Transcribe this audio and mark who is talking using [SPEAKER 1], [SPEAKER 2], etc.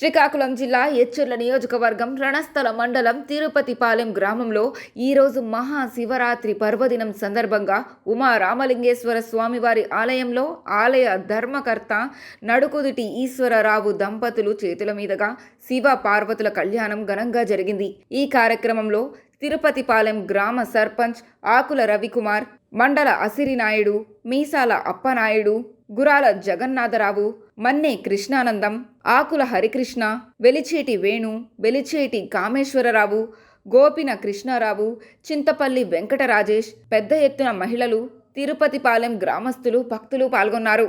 [SPEAKER 1] శ్రీకాకుళం జిల్లా ఎచ్చుర్ల నియోజకవర్గం రణస్థల మండలం తిరుపతిపాలెం గ్రామంలో ఈరోజు మహాశివరాత్రి పర్వదినం సందర్భంగా ఉమా రామలింగేశ్వర స్వామివారి ఆలయంలో ఆలయ ధర్మకర్త నడుకుదుటి ఈశ్వరరావు దంపతులు చేతుల మీదుగా శివ పార్వతుల కళ్యాణం ఘనంగా జరిగింది. ఈ కార్యక్రమంలో తిరుపతిపాలెం గ్రామ సర్పంచ్ ఆకుల రవికుమార్ మండల అసిరినాయుడు మీసాల అప్పనాయుడు గురాల జగన్నాథరావు మన్నే కృష్ణానందం ఆకుల హరికృష్ణ వెలిచేటి వేణు వెలిచేటి కామేశ్వరరావు గోపిన కృష్ణారావు చింతపల్లి వెంకటరాజేష్ పెద్ద ఎత్తున మహిళలు తిరుపతిపాలెం గ్రామస్తులు భక్తులు పాల్గొన్నారు.